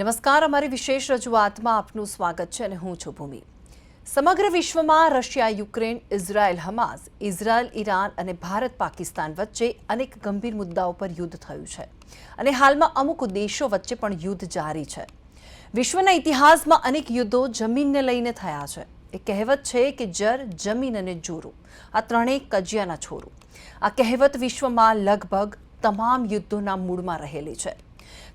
નમસ્કાર, અમારી વિશેષ રજૂઆતમાં આપનું સ્વાગત છે અને હું છું ભૂમિ. સમગ્ર વિશ્વમાં Russia, Ukraine, Israel, Hamas, Israel, Iran અને ભારત, પાકિસ્તાન વચ્ચે અનેક ગંભીર મુદ્દાઓ પર યુદ્ધ થયું છે અને હાલમાં અમુક દેશો વચ્ચે પણ યુદ્ધ જારી છે. વિશ્વના ઇતિહાસમાં અનેક યુદ્ધો જમીનને લઈને થયા છે. એ કહેવત છે કે જર, જમીન અને જોરું. આ ત્રણેય કજિયાના છોરું. આ કહેવત વિશ્વમાં લગભગ તમામ યુદ્ધોના મૂળમાં રહેલી છે.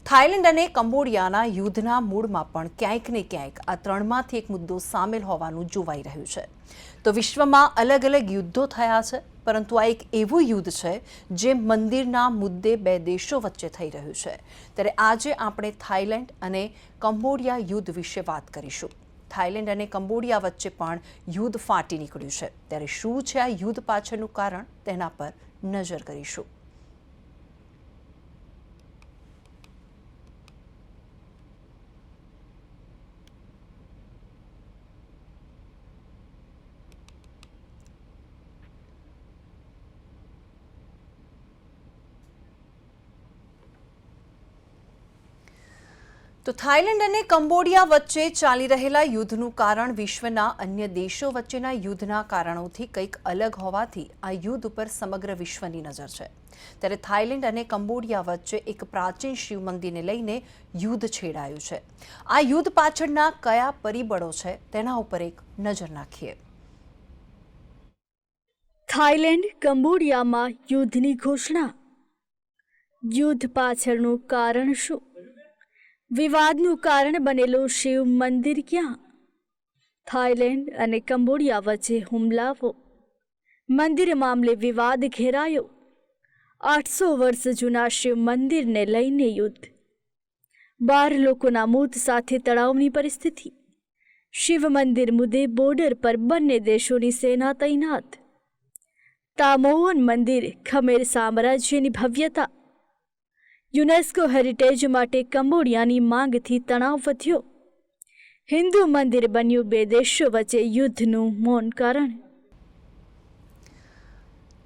થાઇલેન્ડ અને કંબોડિયાના યુદ્ધના મૂળમાં પણ ક્યાંક ને ક્યાંક આ ત્રણમાંથી એક મુદ્દો સામેલ હોવાનું જોવાઈ રહ્યું છે. તો વિશ્વમાં અલગ અલગ યુદ્ધો થયા છે, પરંતુ આ એક એવું યુદ્ધ છે જે મંદિરના મુદ્દે બે દેશો વચ્ચે થઈ રહ્યું છે. ત્યારે આજે આપણે થાઇલેન્ડ અને કંબોડિયા યુદ્ધ વિશે વાત કરીશું. થાઇલેન્ડ અને કંબોડિયા વચ્ચે પણ યુદ્ધ ફાટી નીકળ્યું છે. ત્યારે શું છે આ યુદ્ધ પાછળનું કારણ? તેના પર નજર કરીશું. તો થાઇલેન્ડ અને કંબોડિયા વચ્ચે ચાલી રહેલા યુદ્ધનું કારણ વિશ્વના અન્ય દેશો વચ્ચેના યુદ્ધના કારણોથી કંઈક અલગ હોવાથી આ યુદ્ધ ઉપર સમગ્ર વિશ્વની નજર છે. ત્યારે થાઇલેન્ડ અને કંબોડિયા વચ્ચે એક પ્રાચીન શિવ મંદિરને લઈને યુદ્ધ છેડાયું છે. આ યુદ્ધ પાછળના કયા પરિબળો છે તેના ઉપર એક નજર નાખીએ. થાઇલેન્ડ કંબોડિયામાં યુદ્ધની ઘોષણા. યુદ્ધ પાછળનું કારણ શું? વિવાદનું કારણ બનેલું શિવ મંદિર ક્યાં? થાઈલેન્ડ અને કંબોડિયા વચ્ચે હુમલાઓ. મંદિર મામલે વિવાદ ઘેરાયો. આઠસો વર્ષ જૂના શિવ મંદિરને લઈને યુદ્ધ. બાર લોકોના મોત સાથે તળાવની પરિસ્થિતિ. શિવ મંદિર મુદ્દે બોર્ડર પર બંને દેશોની સેના તૈનાત. તામોવન મંદિર ખમેર સામ્રાજ્યની ભવ્યતા. યુનેસ્કો હેરિટેજ માટે કંબોડિયાની માંગથી તણાવ વધ્યો. હિન્દુ મંદિર બન્યું બે દેશો વચ્ચે યુદ્ધનું મૌન કારણ.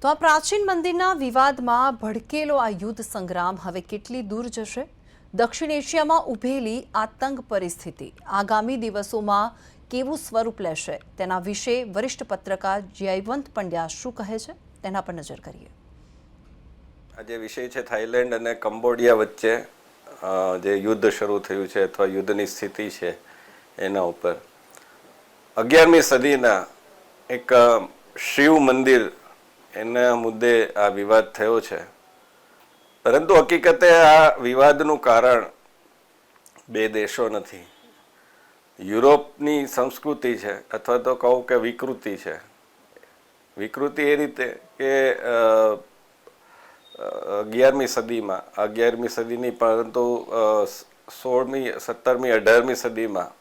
તો આ પ્રાચીન મંદિરના વિવાદમાં ભડકેલો આ યુદ્ધ સંગ્રામ હવે કેટલી દૂર જશે? દક્ષિણ એશિયામાં ઊભેલી આતંક પરિસ્થિતિ આગામી દિવસોમાં કેવું સ્વરૂપ લેશે? તેના વિશે વરિષ્ઠ પત્રકાર જયવંત પંડ્યા શું કહે છે? તેના પર નજર કરીએ. આ જે વિષય છે થાઈલેન્ડ અને કંબોડિયા વચ્ચે જે યુદ્ધ શરૂ થયું છે અથવા યુદ્ધની સ્થિતિ છે એના ઉપર. અગિયારમી સદીના એક શિવ મંદિર એના મુદ્દે આ વિવાદ થયો છે. પરંતુ હકીકતે આ વિવાદનું કારણ બે દેશો નથી. યુરોપની સંસ્કૃતિ છે અથવા તો કહું કે વિકૃતિ છે. વિકૃતિ એ રીતે કે અગિયારમી સદીમાં, અગિયારમી સદીની પરંતુ સોળમી, સત્તરમી, અઢારમી સદીમાં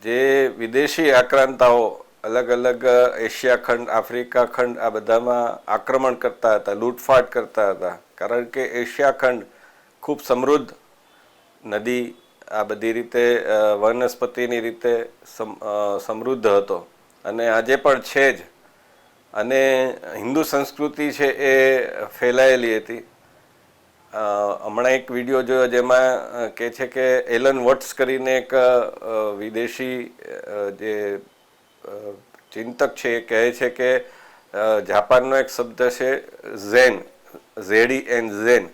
જે વિદેશી આક્રાંતાઓ, અલગ અલગ એશિયા ખંડ, આફ્રિકા ખંડ, આ બધામાં આક્રમણ કરતા હતા, લૂંટફાટ કરતા હતા. કારણ કે એશિયા ખંડ ખૂબ સમૃદ્ધ નદી આ બધી રીતે વનસ્પતિની રીતે સમ- સમૃદ્ધ હતો. અને આજે પણ છે જ. અને હિન્દુ સંસ્કૃતિ છે એ ફેલાયેલી હતી. હમણાં એક વીડિયો જોયો જેમાં કહે છે કે એલન વોટ્સ કરીને એક વિદેશી જે ચિંતક છે એ કહે છે કે જાપાનનો એક શબ્દ છે ઝેન, ઝેડી એન્ડ ઝેન.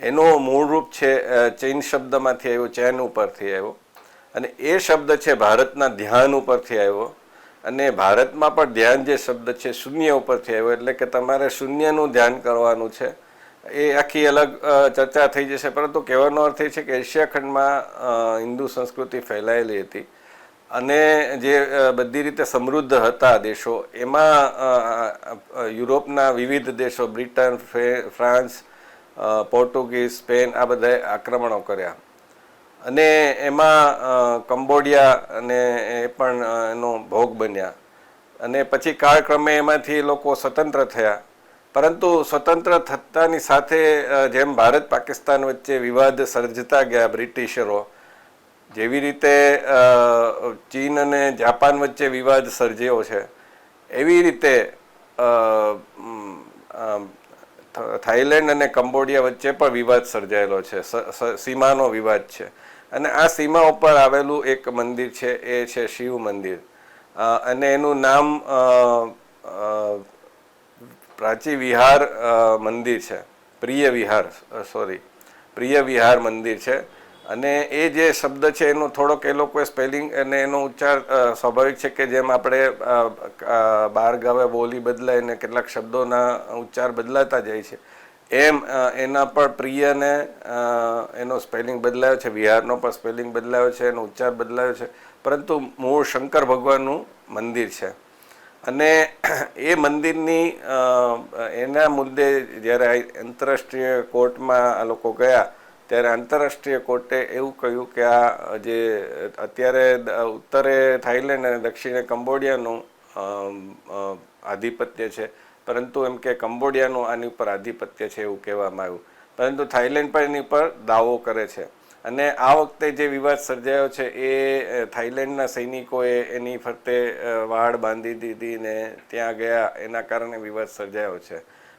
એનો મૂળરૂપ છે ચૈન શબ્દમાંથી આવ્યો, ચેન ઉપરથી આવ્યો. અને એ શબ્દ છે ભારતના ધ્યાન ઉપરથી આવ્યો. અને ભારતમાં પણ ધ્યાન જે શબ્દ છે શૂન્ય ઉપરથી આવ્યો, એટલે કે તમારે શૂન્યનું ધ્યાન કરવાનું છે. એ આખી અલગ ચર્ચા થઈ જશે, પરંતુ કહેવાનો અર્થ એ છે કે એશિયા ખંડમાં હિન્દુ સંસ્કૃતિ ફેલાયેલી હતી. અને જે બધી રીતે સમૃદ્ધ હતા દેશો, એમાં યુરોપના વિવિધ દેશો, બ્રિટન ફ્રે- ફ્રાન્સ પોર્ટુગીઝ, સ્પેન, આ બધાએ આક્રમણો કર્યા. અને એમાં કંબોડિયા અને એ પણ એનો ભોગ બન્યા. અને પછી કાળક્રમે એમાંથી લોકો સ્વતંત્ર થયા. પરંતુ સ્વતંત્ર થતાની સાથે જેમ ભારત પાકિસ્તાન વચ્ચે વિવાદ સર્જતા ગયા બ્રિટિશરો, જેવી રીતે ચીન અને જાપાન વચ્ચે વિવાદ સર્જ્યો છે, એવી રીતે થાઈલેન્ડ અને કંબોડિયા વચ્ચે પણ વિવાદ સર્જાયેલો છે સીમાનો વિવાદ છે. અને આ સીમા ઉપર આવેલું એક મંદિર છે, એ છે શિવ મંદિર. અને એનું નામ પ્રાચી વિહાર મંદિર છે. પ્રિય વિહાર સોરી પ્રિય વિહાર મંદિર છે. અને એ જે શબ્દ છે, એનો થોડોક એ લોકોએ સ્પેલિંગ અને એનો ઉચ્ચાર સ્વાભાવિક છે કે જેમ આપણે બાર ગાવે બોલી બદલાય અને કેટલાક શબ્દોના ઉચ્ચાર બદલાતા જાય છે. એમ એના પણ પ્રિયને એનો સ્પેલિંગ બદલાયો છે, વિહારનો પણ સ્પેલિંગ બદલાયો છે, એનો ઉચ્ચાર બદલાયો છે. પરંતુ મૂળ શંકર ભગવાનનું મંદિર છે. અને એ મંદિરની એના મુદ્દે જ્યારે આંતરરાષ્ટ્રીય કોર્ટમાં આ લોકો ગયા, ત્યારે આંતરરાષ્ટ્રીય કોર્ટે એવું કહ્યું કે આ જે, અત્યારે ઉત્તરે થાઈલેન્ડ અને દક્ષિણે કંબોડિયાનું આધિપત્ય છે પરંતુ એમ કે કંબોડિયાનું આની ઉપર આધિપત્ય છે એવું કહેવામાં આવ્યું. પરંતુ થાઇલેન્ડ પણ એની પર દાવો કરે છે. અને આ વખતે જે વિવાદ સર્જાયો છે એ થાઇલેન્ડના સૈનિકોએ એની ફરતે વાડ બાંધી દીધી ને ત્યાં ગયા, એના કારણે વિવાદ સર્જાયો છે.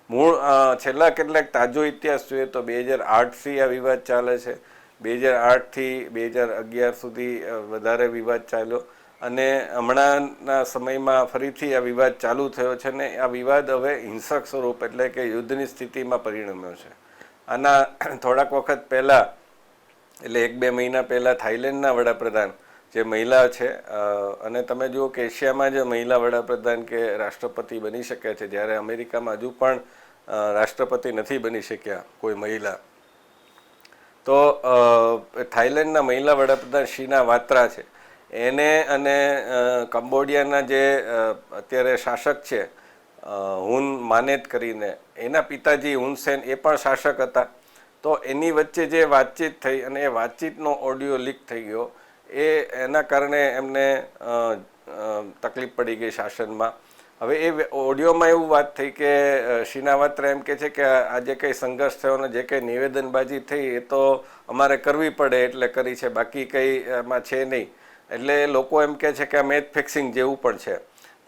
મૂળ છેલ્લા કેટલાક તાજો ઇતિહાસ જોઈએ તો બે હજાર આઠથી આ વિવાદ ચાલે છે. બે હજાર આઠથી બે હજાર અગિયાર સુધી વધારે વિવાદ ચાલ્યો. અને હમણાંના સમયમાં ફરીથી આ વિવાદ ચાલુ થયો છે ને આ વિવાદ હવે હિંસક સ્વરૂપ એટલે કે યુદ્ધની સ્થિતિમાં પરિણમ્યો છે. આના થોડાક વખત પહેલાં, એટલે એક બે મહિના પહેલાં થાઈલેન્ડના વડાપ્રધાન જે મહિલા છે અને તમે જુઓ કે એશિયામાં જ મહિલા વડાપ્રધાન કે રાષ્ટ્રપતિ બની શકે છે. જ્યારે અમેરિકામાં હજુ પણ રાષ્ટ્રપતિ નથી બની શક્યા કોઈ મહિલા. તો થાઈલેન્ડના મહિલા વડાપ્રધાન શીના વાત્રા છે. એને અને કંબોડિયાના જે અત્યારે શાસક છે હુન માનેત કરીને, એના પિતાજી હુન સેન એ પણ શાસક હતા. તો એની વચ્ચે જે વાતચીત થઈ અને એ વાતચીતનો ઓડિયો લીક થઈ ગયો, એ એના કારણે એમને તકલીફ પડી ગઈ શાસનમાં. હવે એ ઓડિયોમાં એવું વાત થઈ કે શીનાવાત્રા એમ કે છે કે આ જે કંઈ સંઘર્ષ થયો જે કંઈ નિવેદનબાજી થઈ એ તો અમારે કરવી પડે એટલે કરી છે, બાકી કંઈ એમાં છે નહીં. એટલે લોકો એમ કહે છે કે આ મેચ ફિક્સિંગ જેવું પણ છે.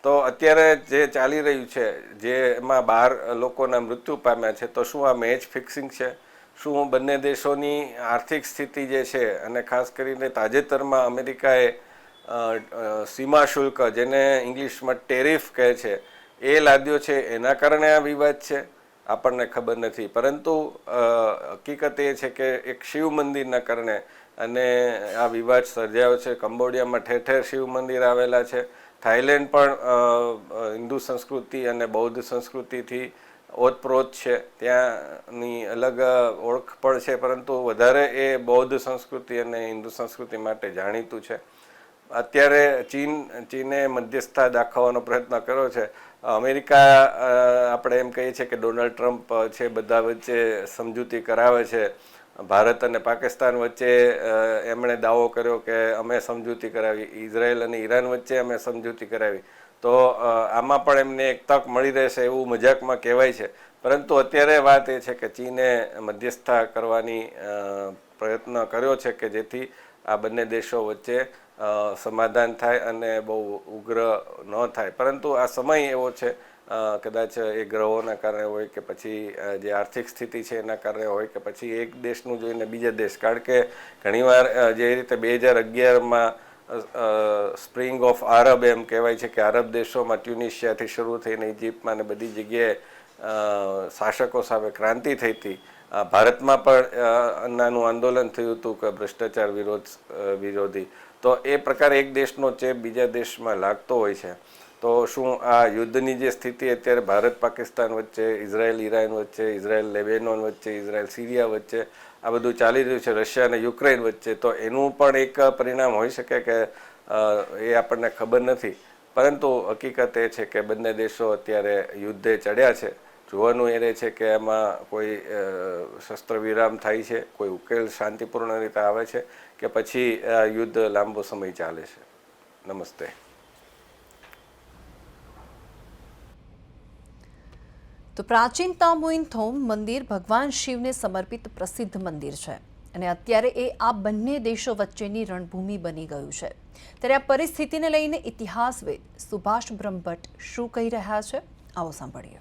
તો અત્યારે જે ચાલી રહ્યું છે, જે એમાં બાર લોકોના મૃત્યુ પામ્યા છે, તો શું આ મેચ ફિક્સિંગ છે? શું બંને દેશોની આર્થિક સ્થિતિ જે છે અને ખાસ કરીને તાજેતરમાં અમેરિકાએ સીમા શુલ્ક જેને ઇંગ્લિશમાં ટેરિફ કહે છે, એ લાદ્યો છે. એના કારણે આ વિવાદ છે? આપણને ખબર નથી. પરંતુ હકીકત એ છે કે એક શિવ મંદિરના કારણે અને આ વિવાદ સર્જાયો છે. કંબોડિયામાં ઠેર ઠેર શિવ મંદિર આવેલા છે. થાઈલેન્ડ પણ હિન્દુ સંસ્કૃતિ અને બૌદ્ધ સંસ્કૃતિથી ઓતપ્રોત છે. ત્યાંની અલગ ઓળખ પણ છે, પરંતુ વધારે એ બૌદ્ધ સંસ્કૃતિ અને હિન્દુ સંસ્કૃતિ માટે જાણીતું છે. અત્યારે ચીન, ચીને મધ્યસ્થતા દાખવવાનો પ્રયત્ન કર્યો છે. અમેરિકા આપણે એમ કહીએ છીએ કે ડોનાલ્ડ ટ્રમ્પ છે, બધા વચ્ચે સમજૂતી કરાવે છે. ભારત અને પાકિસ્તાન વચ્ચે એમણે દાવો કર્યો કે અમે સમજૂતી કરાવી. ઇઝરાયલ અને ઈરાન વચ્ચે અમે સમજૂતી કરાવી. તો આમાં પણ એમને એક તક મળી રહેશે એવું મજાકમાં કહેવાય છે. પરંતુ અત્યારે વાત એ છે કે ચીને મધ્યસ્થતા કરવાની પ્રયત્ન કર્યો છે કે જેથી આ બંને દેશો વચ્ચે સમાધાન થાય અને બહુ ઉગ્ર ન થાય. પરંતુ આ સમય એવો છે કદાચ એ ગ્રહોના કારણે હોય કે પછી જે આર્થિક સ્થિતિ છે એના કારણે હોય કે પછી એક દેશનું જોઈને બીજા દેશ. કારણ કે ઘણીવાર જે રીતે બે હજાર અગિયારમાં સ્પ્રિંગ ઓફ આરબ એમ કહેવાય છે કે આરબ દેશોમાં ટ્યુનિશિયાથી શરૂ થઈને ઇજિપ્તમાં ને બધી જગ્યાએ શાસકો સામે ક્રાંતિ થઈ હતી. ભારતમાં પણ નાનું આંદોલન થયું હતું કે ભ્રષ્ટાચાર વિરોધ વિરોધી. તો એ પ્રકાર એક દેશનો ચેપ બીજા દેશમાં લાગતો હોય છે. તો શું આ યુદ્ધની જે સ્થિતિ અત્યારે ભારત, પાકિસ્તાન વચ્ચે, ઇઝરાયલ, ઈરાન વચ્ચે, ઇઝરાયલ, લેબેનોન વચ્ચે, ઇઝરાયલ, સિરિયા વચ્ચે, આ બધું ચાલી રહ્યું છે, રશિયા અને યુક્રેન વચ્ચે, તો એનું પણ એક પરિણામ હોઈ શકે કે એ આપણને ખબર નથી. પરંતુ હકીકત એ છે કે બંને દેશો અત્યારે યુદ્ધે ચડ્યા છે. જોવાનું એ છે કે એમાં કોઈ શસ્ત્ર વિરામ થાય છે, કોઈ ઉકેલ શાંતિપૂર્ણ રીતે આવે છે. કે પછી યુદ્ધ લાંબો સમય ચાલે છે. નમસ્તે. તો પ્રાચીન તામુઇનથોમ મંદિર ભગવાન શિવને સમર્પિત પ્રસિદ્ધ મંદિર છે અને અત્યારે એ આ બંને દેશો વચ્ચેની રણભૂમિ બની ગયું છે. ત્યારે આ પરિસ્થિતિને લઈને ઇતિહાસવેદ સુભાષ બ્રહ્મભટ્ટ શું કહી રહ્યા છે? આવો સાંભળીએ.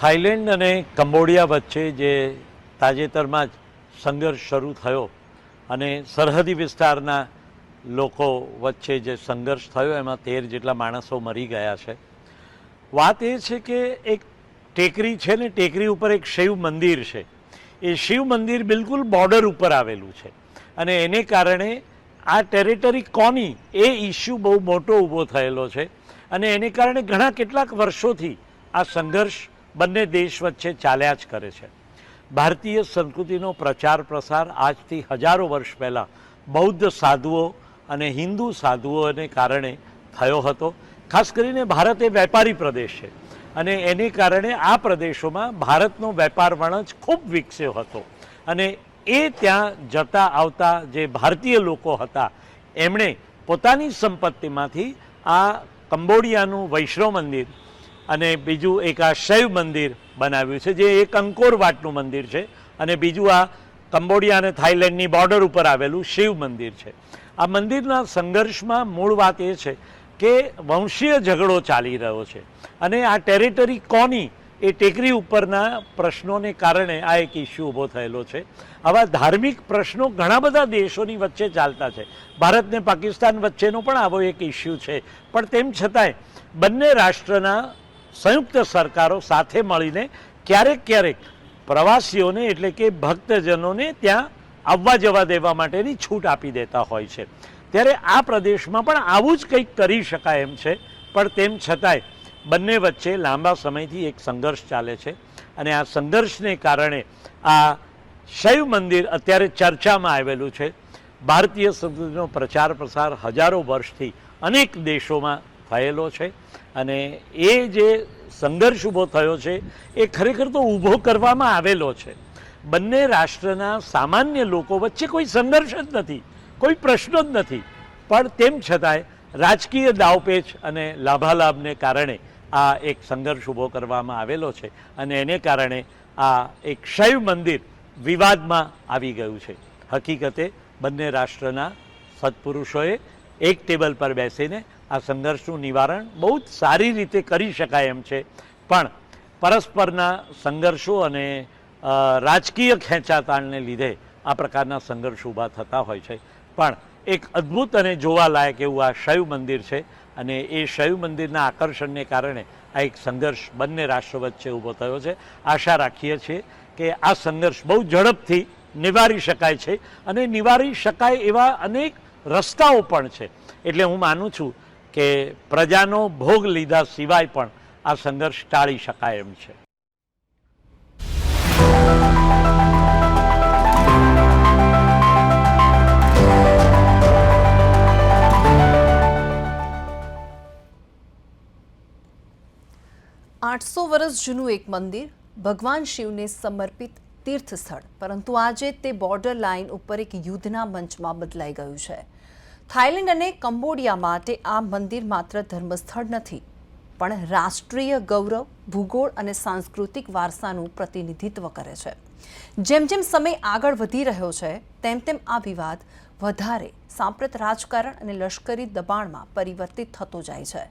થાઈલેન્ડ અને કંબોડિયા વચ્ચે જે તાજેતરમાં જ સંઘર્ષ શરૂ થયો અને સરહદી વિસ્તારના લોકો વચ્ચે જે સંઘર્ષ થયો, એમાં તેર જેટલા માણસો મરી ગયા છે. વાત એ છે કે એક ટેકરી છે ને, ટેકરી ઉપર એક શિવ મંદિર છે. એ શિવ મંદિર બિલકુલ બોર્ડર ઉપર આવેલું છે. અને એને કારણે આ ટેરિટરી કોની, એ ઇસ્યુ બહુ મોટો ઊભો થયેલો છે. અને એને કારણે ઘણા કેટલાક વર્ષોથી આ સંઘર્ષ બંને દેશ વચ્ચે ચાલ્યા જ કરે છે. ભારતીય સંસ્કૃતિનો પ્રચાર પ્રસાર આજથી હજારો વર્ષ પહેલાં બૌદ્ધ સાધુઓ અને હિન્દુ સાધુઓને કારણે થયો હતો. ખાસ કરીને ભારત એ વેપારી પ્રદેશ છે અને એને કારણે આ પ્રદેશોમાં ભારતનો વેપાર વણજ ખૂબ વિકસ્યો હતો. અને એ ત્યાં જતા આવતા જે ભારતીય લોકો હતા, એમણે પોતાની સંપત્તિમાંથી આ કંબોડિયાનું વૈષ્ણવ મંદિર અને બીજું એક આ શૈવ મંદિર બનાવ્યું છે, જે એક અંકોરવાટનું મંદિર છે. અને બીજું આ કંબોડિયા અને થાઈલેન્ડની બોર્ડર ઉપર આવેલું શિવ મંદિર છે. આ મંદિરના સંઘર્ષમાં મૂળ વાત એ છે કે વંશીય ઝઘડો ચાલી રહ્યો છે. અને આ ટેરિટરી કોની એ ટેકરી ઉપરના પ્રશ્નોને કારણે આ એક ઇસ્યુ ઊભો થયેલો છે. આવા ધાર્મિક પ્રશ્નો ઘણા બધા દેશોની વચ્ચે ચાલતા છે. ભારતને પાકિસ્તાન વચ્ચેનો પણ આવો એક ઇસ્યુ છે. પણ તેમ છતાંય બંને રાષ્ટ્રના સંયુક્ત સરકારો સાથે મળીને ક્યારેક ક્યારેક પ્રવાસીઓને એટલે કે ભક્તજનોને ત્યાં આવવા જવા દેવા માટેની છૂટ આપી દેતા હોય છે. ત્યારે આ પ્રદેશમાં પણ આવું જ કંઈક કરી શકાય એમ છે. પણ તેમ છતાંય બંને વચ્ચે લાંબા સમયથી એક સંઘર્ષ ચાલે છે અને આ સંઘર્ષને કારણે આ શૈવ મંદિર અત્યારે ચર્ચામાં આવેલું છે. ભારતીય સંસ્કૃતિનો પ્રચાર પ્રસાર હજારો વર્ષથી અનેક દેશોમાં થયેલો છે. અને એ જે સંઘર્ષ ઊભો થયો છે, એ ખરેખર તો ઊભો કરવામાં આવેલો છે. બંને રાષ્ટ્રના સામાન્ય લોકો વચ્ચે કોઈ સંઘર્ષ જ નથી, કોઈ પ્રશ્નો જ નથી. પણ તેમ છતાંય રાજકીય દાવપેચ અને લાભાલાભને કારણે આ એક સંઘર્ષ ઊભો કરવામાં આવેલો છે અને એને કારણે આ એક શૈવ મંદિર વિવાદમાં આવી ગયું છે. હકીકતે બંને રાષ્ટ્રના સત્પુરુષોએ એક ટેબલ પર બેસીને આ સંઘર્ષનું નિવારણ બહુ જ સારી રીતે કરી શકાય એમ છે. પણ પરસ્પરના સંઘર્ષો અને રાજકીય ખેંચાતાણને લીધે આ પ્રકારના સંઘર્ષ ઊભા થતા હોય છે. પણ એક અદ્ભુત અને જોવાલાયક એવું આ શૈવ મંદિર છે અને એ શૈવ મંદિરના આકર્ષણને કારણે આ એક સંઘર્ષ બંને રાષ્ટ્રો વચ્ચે ઊભો થયો છે. આશા રાખીએ છીએ કે આ સંઘર્ષ બહુ ઝડપથી નિવારી શકાય છે અને નિવારી શકાય એવા અનેક રસ્તાઓ પણ છે. એટલે હું માનું છું કે પ્રજાનો ભોગ લીધા સિવાય પણ આ સંઘર્ષ ટાળી શકાય એમ છે. આઠસો વર્ષ જૂનું એક મંદિર ભગવાન શિવને સમર્પિત તીર્થ સ્થળ પરંતુ આજે તે બોર્ડર લાઇન ઉપર એક યુદ્ધના મંચમાં બદલાઈ ગયું છે. થાઇલેન્ડ અને કંબોડિયા માટે આ મંદિર માત્ર ધર્મસ્થળ નથી, પણ રાષ્ટ્રીય ગૌરવ, ભૂગોળ અને સાંસ્કૃતિક વારસાનું પ્રતિનિધિત્વ કરે છે. જેમ જેમ સમય આગળ વધી રહ્યો છે, તેમ તેમ આ વિવાદ વધારે સાંપ્રત રાજકારણ અને લશ્કરી દબાણમાં પરિવર્તિત થતો જાય છે.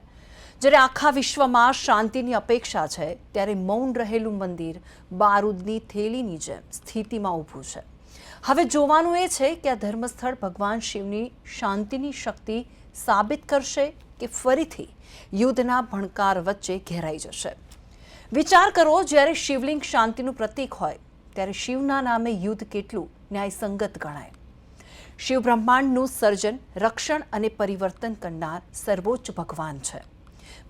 જ્યારે આખા વિશ્વમાં શાંતિની અપેક્ષા છે, ત્યારે મૌન રહેલું મંદિર બારૂદની થેલીની જેમ સ્થિતિમાં ઊભું છે. હવે જોવાનું એ છે કે આ ધર્મસ્થળ ભગવાન શિવની શાંતિની શક્તિ સાબિત કરશે કે ફરીથી યુદ્ધના ભણકાર વચ્ચે ઘેરાઈ જશે. વિચાર કરો, જ્યારે શિવલિંગ શાંતિનું પ્રતીક હોય, ત્યારે શિવના નામે યુદ્ધ કેટલું ન્યાયસંગત ગણાય. શિવ બ્રહ્માંડનું સર્જન, રક્ષણ અને પરિવર્તન કરનાર સર્વોચ્ચ ભગવાન છે.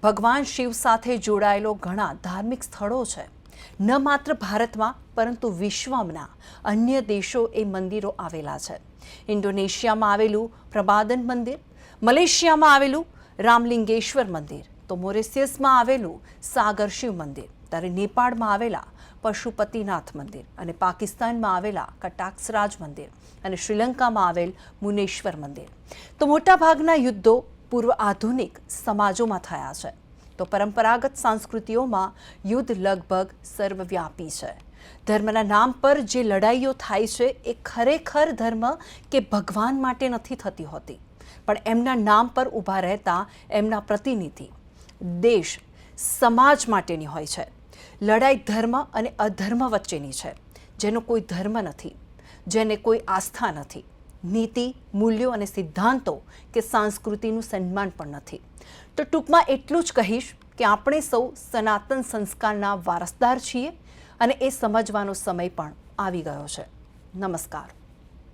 ભગવાન શિવ સાથે જોડાયેલો ઘણા ધાર્મિક સ્થળો છે. ન માત્ર ભારતમાં, પરંતુ વિશ્વના અન્ય દેશો એ મંદિરો આવેલા છે. ઇન્ડોનેશિયામાં આવેલું પ્રબાદન મંદિર, મલેશિયામાં આવેલું રામલિંગેશ્વર મંદિર, તો મોરેશિયસમાં આવેલું સાગર શિવ મંદિર, ત્યારે નેપાળમાં આવેલા પશુપતિનાથ મંદિર અને પાકિસ્તાનમાં આવેલા કટાક્ષરાજ મંદિર અને શ્રીલંકામાં આવેલ મુનેશ્વર મંદિર. તો મોટાભાગના યુદ્ધો પૂર્વ આધુનિક સમાજોમાં થયા છે. તો પરંપરાગત સંસ્કૃતિઓમાં યુદ્ધ લગભગ સર્વવ્યાપી છે. ધર્મના નામ પર જે લડાઈઓ થાય છે એ ખરેખર ધર્મ કે ભગવાન માટે નથી થતી હોતી. પણ એમના નામ પર ઊભા રહેતા એમના પ્રતિનિધિ, દેશ, સમાજ માટેની હોય છે. લડાઈ ધર્મ અને અધર્મ વચ્ચેની છે. જેનો કોઈ ધર્મ નથી, જેને કોઈ આસ્થા નથી, નીતિ, મૂલ્યો અને સિદ્ધાંતો કે સંસ્કૃતિનું સન્માન પણ નથી. તો ટૂંકમાં એટલું જ કહીશ કે આપણે સૌ સનાતન સંસ્કારના વારસદાર છીએ અને એ સમજવાનો સમય પણ આવી ગયો છે. નમસ્કાર.